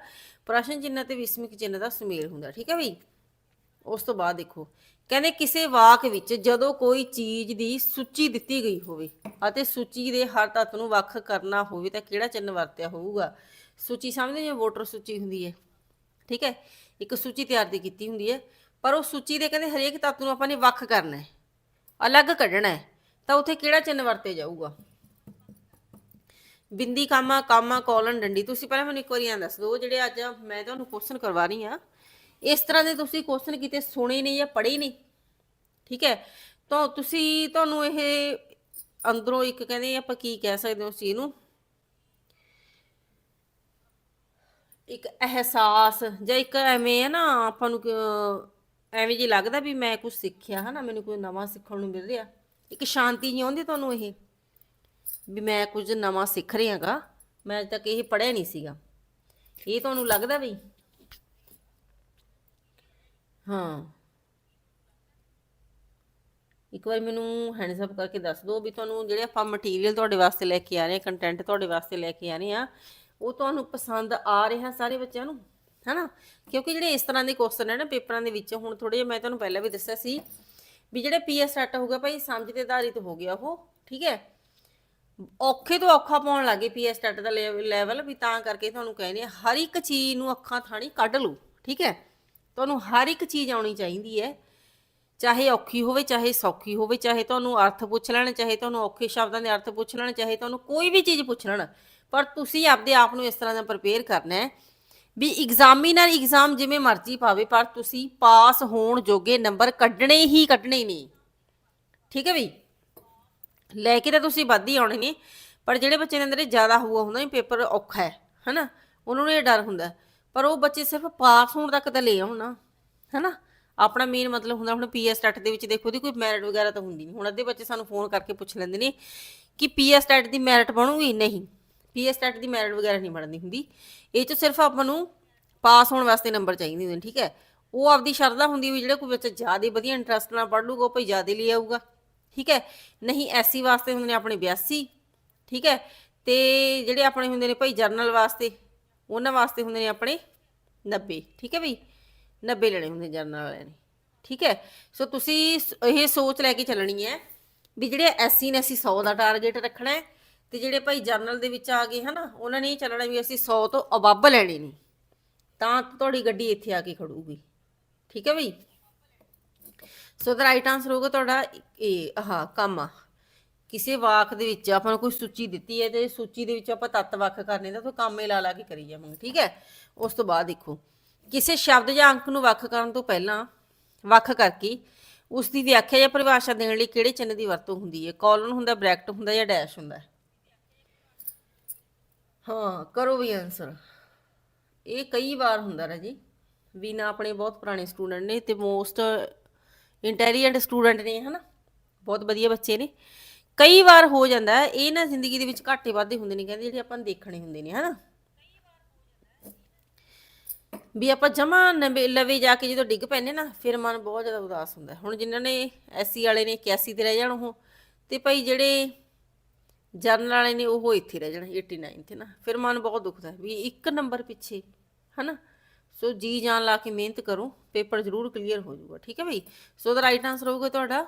ਪ੍ਰਸ਼ਨ ਚਿੰਨ੍ਹ ਤੇ ਵਿਸਮਿਕ ਚਿੰਨ੍ਹ ਦਾ ਸੁਮੇਲ ਹੁੰਦਾ ਠੀਕ ਹੈ ਬਈ ਉਸ ਤੋਂ ਬਾਅਦ ਦੇਖੋ। ਕਹਿੰਦੇ ਕਿਸੇ ਵਾਕ ਵਿੱਚ ਜਦੋਂ ਕੋਈ ਚੀਜ਼ ਦੀ ਸੂਚੀ ਦਿੱਤੀ ਗਈ ਹੋਵੇ ਅਤੇ ਸੂਚੀ ਦੇ ਹਰ ਤੱਤ ਨੂੰ ਵੱਖ ਕਰਨਾ ਹੋਵੇ ਤਾਂ ਕਿਹੜਾ ਚਿੰਨ੍ਹ ਵਰਤਿਆ ਹੋਊਗਾ? ਸੂਚੀ ਸਮਝਦੇ ਜਿਵੇਂ ਵੋਟਰ ਸੂਚੀ ਹੁੰਦੀ ਹੈ? ਠੀਕ ਹੈ? ਇੱਕ ਸੂਚੀ ਤਿਆਰ ਦੀ ਕੀਤੀ ਹੁੰਦੀ ਹੈ। ਪਰ ਉਹ ਸੂਚੀ ਦੇ ਕਹਿੰਦੇ ਹਰੇਕ ਤੱਤ ਨੂੰ ਆਪਾਂ ਨੇ ਵੱਖ ਕਰਨਾ ਹੈ, ਅਲੱਗ ਕੱਢਣਾ ਹੈ, ਤਾਂ ਉੱਥੇ ਕਿਹੜਾ ਚਿੰਨ੍ਹ ਵਰਤੇ ਜਾਊਗਾ? ਬਿੰਦੀ, ਕਾਮਾ ਕਾਮਾ, ਕੋਲਨ, ਡੰਡੀ। ਤੁਸੀਂ ਪਹਿਲਾਂ ਮੈਨੂੰ ਇੱਕ ਵਾਰੀ ਆਂ ਦੱਸ ਦਿਓ, ਜਿਹੜੇ ਅੱਜ ਮੈਂ ਤੁਹਾਨੂੰ ਕੁਐਸਚਨ ਕਰਵਾ ਰਹੀ ਆ ਇਸ ਤਰ੍ਹਾਂ ਦੇ ਤੁਸੀਂ ਕੁਐਸਚਨ ਕਿਤੇ ਸੁਣੇ ਨਹੀਂ ਜਾਂ ਪੜ੍ਹੇ ਨਹੀਂ, ਠੀਕ ਹੈ? ਤਾਂ ਤੁਸੀਂ, ਤੁਹਾਨੂੰ ਇਹ ਅੰਦਰੋਂ ਇੱਕ ਕਹਿੰਦੇ ਆਪਾਂ ਕੀ ਕਹਿ ਸਕਦੇ ਹਾਂ ਉਸ ਚੀਜ਼ ਨੂੰ? ਇੱਕ ਅਹਿਸਾਸ ਜਾਂ ਇੱਕ ਐਵੇਂ ਹੈ ਨਾ, ਆਪਾਂ ਨੂੰ ਐਵੇਂ ਜੀ ਲੱਗਦਾ ਵੀ ਮੈਂ ਕੁਝ ਸਿੱਖਿਆ ਹੈ ਨਾ ਮੈਨੂੰ ਕੋਈ ਨਵਾਂ ਸਿੱਖਣ ਨੂੰ ਮਿਲ ਰਿਹਾ। ਇੱਕ ਸ਼ਾਂਤੀ ਜੀ ਆਉਂਦੀ ਤੁਹਾਨੂੰ ਇਹ, ਵੀ ਮੈਂ ਕੁਝ ਨਵਾਂ ਸਿੱਖ ਰਿਹਾਗਾ। ਮੈਂ ਅਜੇ ਤੱਕ ਇਹ ਪੜ੍ਹਿਆ ਨਹੀਂ ਸੀਗਾ। ਇਹ ਤੁਹਾਨੂੰ ਲੱਗਦਾ ਵੀ? ਹਾਂ। ਇੱਕ ਵਾਰ ਮੈਨੂੰ ਹੈਂਡਸ ਅਪ ਕਰਕੇ ਦੱਸ ਦਿਓ ਵੀ ਤੁਹਾਨੂੰ ਜਿਹੜੇ ਆਪਾਂ ਮਟੀਰੀਅਲ ਤੁਹਾਡੇ ਵਾਸਤੇ ਲੈ ਕੇ ਆ ਰਹੇ ਹਾਂ ਕੰਟੈਂਟ ਤੁਹਾਡੇ ਵਾਸਤੇ ਲੈ ਕੇ ਆ ਰਹੇ ਹਾਂ, ਉਹ ਤੁਹਾਨੂੰ ਪਸੰਦ ਆ ਰਿਹਾ ਸਾਰੇ ਬੱਚਿਆਂ ਨੂੰ, ਹਨਾ? ਕਿਉਂਕਿ ਜਿਹੜੇ ਇਸ ਤਰ੍ਹਾਂ ਦੇ ਕੁਐਸਚਨ ਹੈ ਨਾ ਪੇਪਰਾਂ ਦੇ ਵਿੱਚ, ਹੁਣ ਥੋੜੇ ਜਿਹਾ ਮੈਂ ਤੁਹਾਨੂੰ ਪਹਿਲਾਂ ਵੀ ਦੱਸਿਆ ਸੀ ਵੀ ਜਿਹੜੇ ਪੀਐਸ ਸੈੱਟ ਹੋ ਗਿਆ ਭਾਈ, ਸਮਝ ਤੇ ਆਧਾਰਿਤ ਹੋ ਗਿਆ ਉਹ, ਠੀਕ ਹੈ? ਔਖੇ ਤੋਂ ਔਖਾ ਪਾਉਣ ਲੱਗੇ ਪੀਐਸ ਸਟੈਟ ਦਾ ਲੈਵਲ ਵੀ ਤਾਂ ਕਰਕੇ ਤੁਹਾਨੂੰ ਕਹਿੰਦੇ ਆ ਹਰ ਇੱਕ ਚੀਜ਼ ਨੂੰ ਅੱਖਾਂ ਥਾਣੀ ਕੱਢ ਲਓ, ਠੀਕ ਹੈ? ਤੁਹਾਨੂੰ ਹਰ ਇੱਕ ਚੀਜ਼ ਆਉਣੀ ਚਾਹੀਦੀ ਹੈ। ਚਾਹੇ ਔਖੀ ਹੋਵੇ, ਚਾਹੇ ਸੌਖੀ ਹੋਵੇ, ਚਾਹੇ ਤੁਹਾਨੂੰ ਅਰਥ ਪੁੱਛ ਲੈਣ, ਚਾਹੇ ਤੁਹਾਨੂੰ ਔਖੇ ਸ਼ਬਦਾਂ ਦੇ ਅਰਥ ਪੁੱਛ ਲੈਣ, ਚਾਹੇ ਤੁਹਾਨੂੰ ਕੋਈ ਵੀ ਚੀਜ਼ ਪੁੱਛ ਲੈਣ। ਪਰ ਤੁਸੀਂ ਆਪਦੇ ਆਪ ਨੂੰ ਇਸ ਤਰ੍ਹਾਂ ਦਾ ਪ੍ਰਪੇਅਰ ਕਰਨਾ ਹੈ ਵੀ ਐਗਜ਼ਾਮੀਨਰ ਐਗਜ਼ਾਮ ਜਿਵੇਂ ਮਰਜ਼ੀ ਪਾਵੇ, ਪਰ ਤੁਸੀਂ ਪਾਸ ਹੋਣ ਜੋਗੇ ਨੰਬਰ ਕੱਢਣੇ ਹੀ ਕੱਢਣੇ ਨੇ ਠੀਕ ਹੈ ਬਈ? ਲੈ ਕੇ ਤਾਂ ਤੁਸੀਂ ਵੱਧ ਹੀ ਆਉਣੇ ਨੇ, ਪਰ ਜਿਹੜੇ ਬੱਚੇ ਦੇ ਅੰਦਰ ਜ਼ਿਆਦਾ ਹੋਊਗਾ ਹੁੰਦਾ ਨਹੀਂ ਪੇਪਰ ਔਖਾ ਹੈ, ਹਨਾ? ਉਹਨਾਂ ਨੂੰ ਇਹ ਡਰ ਹੁੰਦਾ। ਪਰ ਉਹ ਬੱਚੇ ਸਿਰਫ ਪਾਸ ਹੋਣ ਤੱਕ ਤਾਂ ਲੈ ਆਉਣ ਨਾ, ਹਨਾ? ਆਪਣਾ ਮੇਨ ਮਤਲਬ ਹੁੰਦਾ ਹੁਣ ਪੀਐਸ ਸਟੈਟ ਦੇ ਵਿੱਚ ਦੇਖੋ ਦੀ ਕੋਈ ਮੈਰਿਟ ਵਗੈਰਾ ਤਾਂ ਹੁੰਦੀ ਨਹੀਂ। ਹੁਣ ਅੱਧੇ ਬੱਚੇ ਸਾਨੂੰ ਫੋਨ ਕਰਕੇ ਪੁੱਛ ਲੈਂਦੇ ਨੇ ਕਿ ਪੀਐਸ ਸਟੈਟ ਦੀ ਮੈਰਿਟ ਬਣੂਗੀ? ਨਹੀਂ। ਪੀਐਸ ਸਟੈਟ ਦੀ ਮੈਰਿਟ ਵਗੈਰਾ ਨਹੀਂ ਬਣਦੀ ਹੁੰਦੀ। ਇਹ ਚ ਸਿਰਫ ਆਪਾਂ ਨੂੰ ਪਾਸ ਹੋਣ ਵਾਸਤੇ ਨੰਬਰ ਚਾਹੀਦੇ ਹੁੰਦੇ ਨੇ, ਠੀਕ ਹੈ? ਉਹ ਆਪਦੀ ਸ਼ਰਧਾ ਹੁੰਦੀ ਵੀ ਜਿਹੜਾ ਕੋਈ ਬੱਚਾ ਜ਼ਿਆਦਾ ਵਧੀਆ ਇੰਟਰਸਟ ਨਾਲ ਪੜ੍ਹ ਲੂਗਾ ਉਹ ਭਈ ਜ਼ਿਆਦਾ ਲੈ ਆਊਗਾ, ਠੀਕ ਹੈ? ਨਹੀਂ ਐਸਸੀ ਵਾਸਤੇ ਹੁੰਦੇ ਨੇ ਆਪਣੇ 82 ਠੀਕ ਹੈ? ਤੇ ਜਿਹੜੇ ਆਪਣੇ ਹੁੰਦੇ ਨੇ ਭਾਈ ਜਰਨਲ ਵਾਸਤੇ ਉਹਨਾਂ ਵਾਸਤੇ ਹੁੰਦੇ ਨੇ ਆਪਣੇ 90 ਠੀਕ ਹੈ ਬਈ? 90 ਲੈਣੇ ਹੁੰਦੇ ਜਰਨਲ ਵਾਲਿਆਂ ਨੇ, ਠੀਕ ਹੈ? ਸੋ ਤੁਸੀਂ ਸ- ਇਹ ਸੋਚ ਲੈ ਕੇ ਚੱਲਣੀ ਹੈ ਵੀ ਜਿਹੜੇ ਐਸਸੀ ਨੇ ਅਸੀਂ 100 ਦਾ ਟਾਰਗੇਟ ਰੱਖਣਾ ਹੈ ਤੇ ਜਿਹੜੇ ਭਾਈ ਜਰਨਲ ਦੇ ਵਿੱਚ ਆ ਗਏ, ਹਨਾ? ਉਹਨਾਂ ਨੇ ਇਹ ਚੱਲਣਾ ਵੀ ਅਸੀਂ 100 ਤੋਂ ਅਬੱਬ ਲੈਣੇ ਨੇ, ਤਾਂ ਤੁਹਾਡੀ ਗੱਡੀ ਇੱਥੇ ਆ ਕੇ ਖੜੂਗੀ, ਠੀਕ ਹੈ ਬਈ? ਸੋ ਦਾ ਰਾਈਟ ਆਨਸਰ ਹੋਊਗਾ ਤੁਹਾਡਾ ਇਹ ਆਹ ਕਾਮਾ ਕਿਸੇ ਵਾਕ ਦੇ ਵਿੱਚ ਆਪਾਂ ਨੂੰ ਕੋਈ ਸੂਚੀ ਦਿੱਤੀ ਹੈ ਤੇ ਸੂਚੀ ਦੇ ਵਿੱਚ ਆਪਾਂ ਤੱਤ ਵੱਖ ਕਰਨੇ ਤਾਂ ਤੋਂ ਕਾਮੇ ਲਾ ਲਾ ਕੇ ਕਰੀ ਜਾਵਾਂਗੇ, ਠੀਕ ਹੈ? ਉਸ ਤੋਂ ਬਾਅਦ ਦੇਖੋ, ਕਿਸੇ ਸ਼ਬਦ ਜਾਂ ਅੰਕ ਨੂੰ ਵੱਖ ਕਰਨ ਤੋਂ ਪਹਿਲਾਂ, ਵੱਖ ਕਰਕੇ ਉਸ ਦੀ ਵਿਆਖਿਆ ਜਾਂ ਪਰਿਭਾਸ਼ਾ ਦੇਣ ਲਈ ਕਿਹੜੇ ਚਿੰਨ੍ਹ ਦੀ ਵਰਤੋਂ ਹੁੰਦੀ ਹੈ? ਕੋਲਨ ਹੁੰਦਾ, ਬ੍ਰੈਕਟ ਹੁੰਦਾ ਜਾਂ ਡੈਸ਼ ਹੁੰਦਾ? ਹਾਂ, ਕਰੋ ਵੀ ਆਨਸਰ ਇਹ ਕਈ ਵਾਰ ਹੁੰਦਾ ਰਾਜੀ। ਵੀ ਨਾ ਆਪਣੇ ਬਹੁਤ ਪੁਰਾਣੇ ਸਟੂਡੈਂਟ ਨੇ ਤੇ ਮੋਸਟ ਇੰਟੈਲੀਜੈਂਟ ਸਟੂਡੈਂਟ ਨੇ, ਹਨਾ? ਬਹੁਤ ਵਧੀਆ ਬੱਚੇ ਨੇ। ਕਈ ਵਾਰ ਹੋ ਜਾਂਦਾ ਹੈ, ਇਹ ਨਾ ਜ਼ਿੰਦਗੀ ਦੇ ਵਿੱਚ ਘਾਟੇ ਵਾਧੇ ਹੁੰਦੇ ਨੇ ਕਹਿੰਦੇ ਜਿਹੜੇ ਆਪਾਂ ਨੂੰ ਦੇਖਣੇ ਹੁੰਦੇ ਨੇ ਹਨਾ? ਵੀ ਆਪਾਂ ਜਮਾ ਲਵੇ ਜਾ ਕੇ ਜਦੋਂ ਡਿੱਗ ਪੈਨੇ ਨਾ ਫਿਰ ਮਨ ਬਹੁਤ ਜ਼ਿਆਦਾ ਉਦਾਸ ਹੁੰਦਾ ਹੈ। ਹੁਣ ਜਿਨ੍ਹਾਂ ਨੇ ਐਸਸੀ ਵਾਲੇ ਨੇ 81 ਤੇ ਰਹਿ ਜਾਣ ਉਹ ਤੇ ਭਾਈ ਜਿਹੜੇ ਜਰਨਲ ਵਾਲੇ ਨੇ ਉਹ ਇੱਥੇ ਰਹਿ ਜਾਣ 89 ਤੇ ਨਾ ਫਿਰ ਮਨ ਬਹੁਤ ਦੁਖਦਾ ਹੈ ਵੀ ਇੱਕ ਨੰਬਰ ਪਿੱਛੇ ਹਨਾ? ਸੋ ਜੀ ਜਾਨ ਲਾ ਕੇ ਮਿਹਨਤ ਕਰੋ ਪੇਪਰ ਜ਼ਰੂਰ ਕਲੀਅਰ ਹੋ ਜਾਊਗਾ ਠੀਕ ਹੈ ਬਈ ਸੋ ਦਾ ਰਾਈਟ ਆਨਸਰ ਹੋਊਗਾ ਤੁਹਾਡਾ।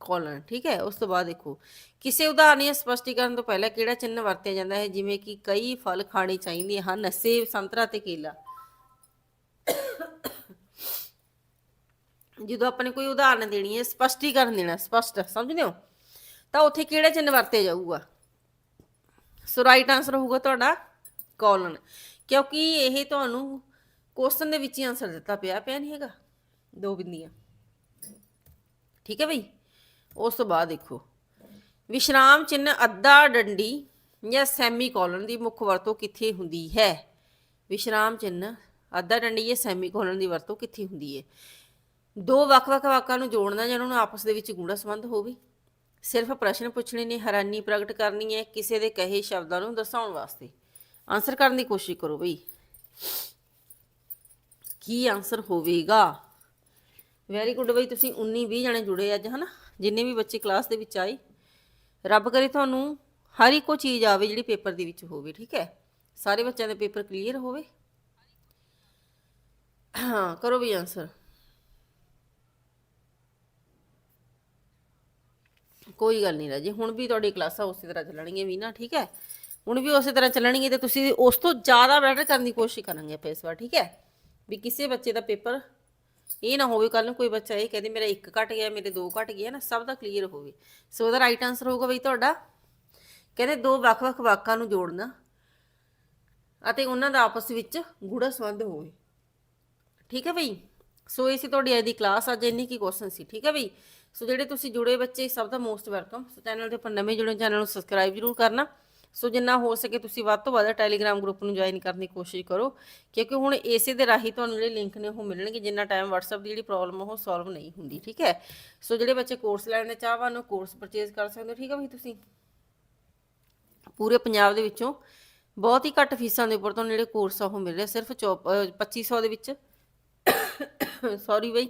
ਕੋਲਨ ਠੀਕ ਹੈ, ਉਸ ਤੋਂ ਬਾਅਦ ਦੇਖੋ। ਕਿਸੇ ਉਦਾਹਰਨ ਜਾਂ ਸਪਸ਼ਟੀਕਰਨ ਤੋਂ ਪਹਿਲਾਂ ਕਿਹੜਾ ਚਿੰਨ੍ਹ ਵਰਤਿਆ ਜਾਂਦਾ ਹੈ? ਜਿਵੇਂ ਕਿ ਕਈ ਫਲ ਖਾਣੇ ਚਾਹੀਦੇ ਹਨ ਸੇਬ ਸੰਤਰਾ ਤੇ ਕੇਲਾ। ਜਦੋਂ ਆਪਣੇ ਕੋਈ ਉਦਾਹਰਨ ਦੇਣੀ ਹੈ, ਸਪਸ਼ਟੀਕਰਨ ਦੇਣਾ, ਸਪਸ਼ਟ, ਸਮਝਦੇ ਹੋ? ਤਾਂ ਉੱਥੇ ਕਿਹੜਾ ਚਿੰਨ੍ਹ ਵਰਤਿਆ ਜਾਊਗਾ? ਸੋ ਰਾਈਟ ਆਨਸਰ ਹੋਊਗਾ ਤੁਹਾਡਾ ਕੋਲਨ ਕਿਉਂਕਿ ਇਹ ਤੁਹਾਨੂੰ ਕੁਐਸਚਨ ਦੇ ਵਿੱਚ ਹੀ ਆਨਸਰ ਦਿੱਤਾ ਪਿਆ ਪਿਆ ਨਹੀਂ ਹੈਗਾ। ਦੋ ਬਿੰਦੀਆਂ। ਠੀਕ ਹੈ ਬਈ? ਉਸ ਤੋਂ ਬਾਅਦ ਦੇਖੋ। ਵਿਸ਼ਰਾਮ ਚਿੰਨ੍ਹ ਅੱਧਾ ਡੰਡੀ ਜਾਂ ਸੈਮੀ ਕੋਲਨ ਦੀ ਮੁੱਖ ਵਰਤੋਂ ਕਿੱਥੇ ਹੁੰਦੀ ਹੈ? ਵਿਸ਼ਰਾਮ ਚਿੰਨ੍ਹ ਅੱਧਾ ਡੰਡੀ ਜਾਂ ਸੈਮੀ ਕੋਲਨ ਦੀ ਵਰਤੋਂ ਕਿੱਥੇ ਹੁੰਦੀ ਹੈ? ਦੋ ਵੱਖ-ਵੱਖ ਵਾਕਾਂ ਨੂੰ ਜੋੜਨਾ ਜਾਂ ਉਹਨਾਂ ਨੂੰ ਆਪਸ ਦੇ ਵਿੱਚ ਗੂੜਾ ਸੰਬੰਧ ਹੋਵੇ। ਸਿਰਫ ਪ੍ਰਸ਼ਨ ਪੁੱਛਣੇ ਨੇ, ਹੈਰਾਨੀ ਪ੍ਰਗਟ ਕਰਨੀ ਹੈ, ਕਿਸੇ ਦੇ ਕਹੇ ਸ਼ਬਦਾਂ ਨੂੰ ਦਰਸਾਉਣ ਵਾਸਤੇ। ਆਨਸਰ ਕਰਨ ਦੀ ਕੋਸ਼ਿਸ਼ ਕਰੋ ਬਈ। ਕੀ ਆਨਸਰ ਹੋਵੇਗਾ? ਵੈਰੀ ਗੁੱਡ ਬਈ, ਤੁਸੀਂ 19 20 ਜਣੇ ਜੁੜੇ ਅੱਜ, ਹਨਾ? ਜਿੰਨੇ ਵੀ ਬੱਚੇ ਕਲਾਸ ਦੇ ਵਿੱਚ ਆਏ, ਰੱਬ ਕਰੇ ਤੁਹਾਨੂੰ ਹਰ ਇੱਕੋ ਚੀਜ਼ ਆਵੇ ਜਿਹੜੀ ਪੇਪਰ ਦੇ ਵਿੱਚ ਹੋਵੇ, ਠੀਕ ਹੈ? ਸਾਰੇ ਬੱਚਿਆਂ ਦੇ ਪੇਪਰ ਕਲੀਅਰ ਹੋਵੇ। ਹਾਂ, ਕਰੋ ਵੀ ਆਨਸਰ ਕੋਈ ਗੱਲ ਨਹੀਂ ਰਾਜੀ, ਹੁਣ ਵੀ ਤੁਹਾਡੀ ਕਲਾਸਾਂ ਉਸੇ ਤਰ੍ਹਾਂ ਚੱਲਣਗੀਆਂ ਵੀ ਨਾ, ਠੀਕ ਹੈ? ਹੁਣ ਵੀ ਉਸੇ ਤਰ੍ਹਾਂ ਚੱਲਣਗੀਆਂ ਤੇ ਤੁਸੀਂ ਉਸ ਤੋਂ ਜ਼ਿਆਦਾ ਬੈਟਰ ਕਰਨ ਦੀ ਕੋਸ਼ਿਸ਼ ਕਰਾਂਗੇ ਆਪਾਂ ਇਸ ਵਾਰ, ਠੀਕ ਹੈ? ਵੀ ਕਿਸੇ ਬੱਚੇ ਦਾ ਪੇਪਰ ਇਹ ਨਾ ਹੋਵੇ ਕੱਲ ਨੂੰ ਕੋਈ ਬੱਚਾ ਇਹ ਕਹਿੰਦੇ ਮੇਰਾ ਇੱਕ ਘਟ ਗਿਆ, ਮੇਰੇ ਦੋ ਘਟ ਗਿਆ ਨਾ, ਸਭ ਦਾ ਕਲੀਅਰ ਹੋਵੇ। ਸੋ ਉਹਦਾ ਰਾਈਟ ਆਨਸਰ ਹੋਊਗਾ ਬਈ ਤੁਹਾਡਾ। ਕਹਿੰਦੇ ਦੋ ਵੱਖ-ਵੱਖ ਵਾਕਾਂ ਨੂੰ ਜੋੜਨਾ ਅਤੇ ਉਹਨਾਂ ਦਾ ਆਪਸ ਵਿੱਚ ਗੂੜਾ ਸੰਬੰਧ ਹੋਵੇ। ਠੀਕ ਹੈ ਬਈ? ਸੋ ਇਹ ਸੀ ਤੁਹਾਡੀ ਅੱਜ ਦੀ ਕਲਾਸ ਅੱਜ ਇੰਨੀ ਕੀ ਕੁਐਸਚਨ ਸੀ, ਠੀਕ ਹੈ ਬਈ? ਸੋ ਜਿਹੜੇ ਤੁਸੀਂ ਜੁੜੇ ਬੱਚੇ, ਸਭ ਦਾ ਮੋਸਟ ਵੈਲਕਮ ਸੋ ਚੈਨਲ ਦੇ ਉੱਪਰ ਨਵੇਂ ਜੁੜੇ ਚੈਨਲ ਨੂੰ ਸਬਸਕ੍ਰਾਈਬ ਜ਼ਰੂਰ ਕਰਨਾ। ਸੋ ਜਿੰਨਾ ਹੋ ਸਕੇ ਤੁਸੀਂ ਵੱਧ ਤੋਂ ਵੱਧ ਟੈਲੀਗ੍ਰਾਮ ਗਰੁੱਪ ਨੂੰ ਜੁਆਇਨ ਕਰਨ ਦੀ ਕੋਸ਼ਿਸ਼ ਕਰੋ, ਕਿਉਂਕਿ ਹੁਣ ਇਸੇ ਦੇ ਰਾਹੀਂ ਤੁਹਾਨੂੰ ਜਿਹੜੇ ਲਿੰਕ ਨੇ ਉਹ ਮਿਲਣਗੇ, ਜਿੰਨਾ ਟਾਈਮ WhatsApp ਦੀ ਜਿਹੜੀ ਪ੍ਰੋਬਲਮ ਉਹ ਸੋਲਵ ਨਹੀਂ ਹੁੰਦੀ, ਠੀਕ ਹੈ? ਸੋ ਜਿਹੜੇ ਬੱਚੇ ਕੋਰਸ ਲੈਣ ਦੇ ਚਾਹਵਾਨ ਉਹ ਕੋਰਸ ਪਰਚੇਜ਼ ਕਰ ਸਕਦੇ ਹੋ, ਠੀਕ ਹੈ ਬਈ ਤੁਸੀਂ? ਪੂਰੇ ਪੰਜਾਬ ਦੇ ਵਿੱਚੋਂ ਬਹੁਤ ਹੀ ਘੱਟ ਫੀਸਾਂ ਦੇ ਉੱਪਰ ਤੁਹਾਨੂੰ ਜਿਹੜੇ ਕੋਰਸ ਆ, ਉਹ ਮਿਲ ਰਹੇ ਸਿਰਫ ਚੌ- ਅਹ 2500 ਦੇ ਵਿੱਚ। ਸੌਰੀ ਬਈ,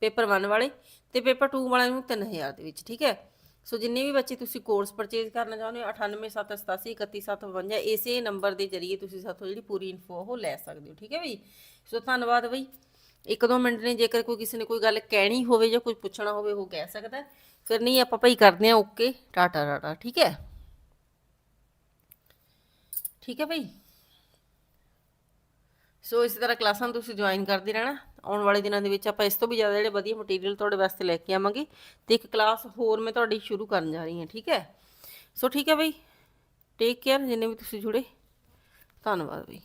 ਪੇਪਰ 1 ਵਾਲੇ ਤੇ ਪੇਪਰ 2 ਵਾਲਿਆਂ ਨੂੰ 3000 ਦੇ ਵਿੱਚ, ਠੀਕ ਹੈ? ਸੋ ਜਿੰਨੇ ਵੀ ਬੱਚੇ ਤੁਸੀਂ ਕੋਰਸ ਪਰਚੇਜ਼ ਕਰਨਾ ਚਾਹੁੰਦੇ ਹੋ 9878831752 ਇਸੇ ਨੰਬਰ ਦੇ ਜ਼ਰੀਏ ਤੁਸੀਂ ਸਾਥੋਂ ਜਿਹੜੀ ਪੂਰੀ ਇਨਫੋ ਉਹ ਲੈ ਸਕਦੇ ਹੋ, ਠੀਕ ਹੈ ਬਈ? ਸੋ ਧੰਨਵਾਦ ਬਈ। ਇੱਕ ਦੋ ਮਿੰਟ ਨੇ, ਜੇਕਰ ਕੋਈ ਕਿਸੇ ਨੇ ਕੋਈ ਗੱਲ ਕਹਿਣੀ ਹੋਵੇ ਜਾਂ ਕੋਈ ਪੁੱਛਣਾ ਹੋਵੇ, ਉਹ ਕਹਿ ਸਕਦਾ ਫਿਰ ਨਹੀਂ, ਆਪਾਂ ਭਾਈ ਕਰਦੇ ਹਾਂ ਓਕੇ ਟਾਟਾ ਟਾਟਾ ਠੀਕ ਹੈ? ਠੀਕ ਹੈ ਭਾਈ ਸੋ ਇਸੇ ਤਰ੍ਹਾਂ ਕਲਾਸਾਂ ਨੂੰ ਤੁਸੀਂ ਜੁਆਇਨ ਕਰਦੇ ਰਹਿਣਾ। ਆਉਣ ਵਾਲੇ ਦਿਨਾਂ ਦੇ ਵਿੱਚ ਆਪਾਂ ਇਸ ਤੋਂ ਵੀ ਜ਼ਿਆਦਾ ਜਿਹੜੇ ਵਧੀਆ ਮਟੀਰੀਅਲ ਤੁਹਾਡੇ ਵਾਸਤੇ ਲੈ ਕੇ ਆਵਾਂਗੇ ਤੇ ਇੱਕ ਕਲਾਸ ਹੋਰ ਮੈਂ ਤੁਹਾਡੀ ਸ਼ੁਰੂ ਕਰਨ ਜਾ ਰਹੀ ਹਾਂ, ਠੀਕ ਹੈ? ਸੋ ਠੀਕ ਹੈ ਭਾਈ ਟੇਕ ਕੇਅਰ ਜਿੰਨੇ ਵੀ ਤੁਸੀਂ ਜੁੜੇ। ਧੰਨਵਾਦ ਬਈ।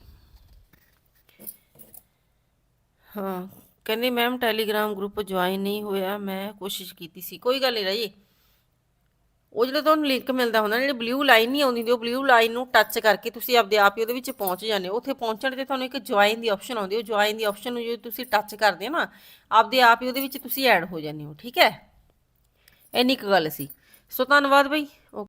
ਹਾਂ, ਕਹਿੰਦੇ ਮੈਮ ਟੈਲੀਗ੍ਰਾਮ ਗਰੁੱਪ ਜੁਆਇਨ ਨਹੀਂ ਹੋਇਆ, ਮੈਂ ਕੋਸ਼ਿਸ਼ ਕੀਤੀ ਸੀ। ਕੋਈ ਗੱਲ ਨਹੀਂ ਰਾਜੀ। ਉਹ ਜਿਹੜਾ ਤੁਹਾਨੂੰ ਲਿੰਕ ਮਿਲਦਾ ਹੁੰਦਾ, ਜਿਹੜੀ ਬਲੂ ਲਾਈਨ ਨਹੀਂ ਆਉਂਦੀ ਉਹ ਬਲੂ ਲਾਈਨ ਨੂੰ ਟੱਚ ਕਰਕੇ ਤੁਸੀਂ ਆਪਦੇ ਆਪ ਹੀ ਉਹਦੇ ਵਿੱਚ ਪਹੁੰਚ ਜਾਂਦੇ ਹੋ। ਉੱਥੇ ਪਹੁੰਚਣ ਤੇ ਤੁਹਾਨੂੰ ਇੱਕ ਜੁਆਇਨ ਦੀ ਆਪਸ਼ਨ ਆਉਂਦੀ ਹੈ। ਉਹ ਜੁਆਇਨ ਦੀ ਆਪਸ਼ਨ ਨੂੰ ਜਦੋਂ ਤੁਸੀਂ ਟੱਚ ਕਰਦੇ ਹੋ ਨਾ, ਆਪਦੇ ਆਪ ਹੀ ਉਹਦੇ ਵਿੱਚ ਤੁਸੀਂ ਐਡ ਹੋ ਜਾਂਦੇ ਹੋ, ਠੀਕ ਹੈ? ਇੰਨੀ ਕੁ ਗੱਲ ਸੀ। ਸੋ ਧੰਨਵਾਦ ਬਈ। ਓਕੇ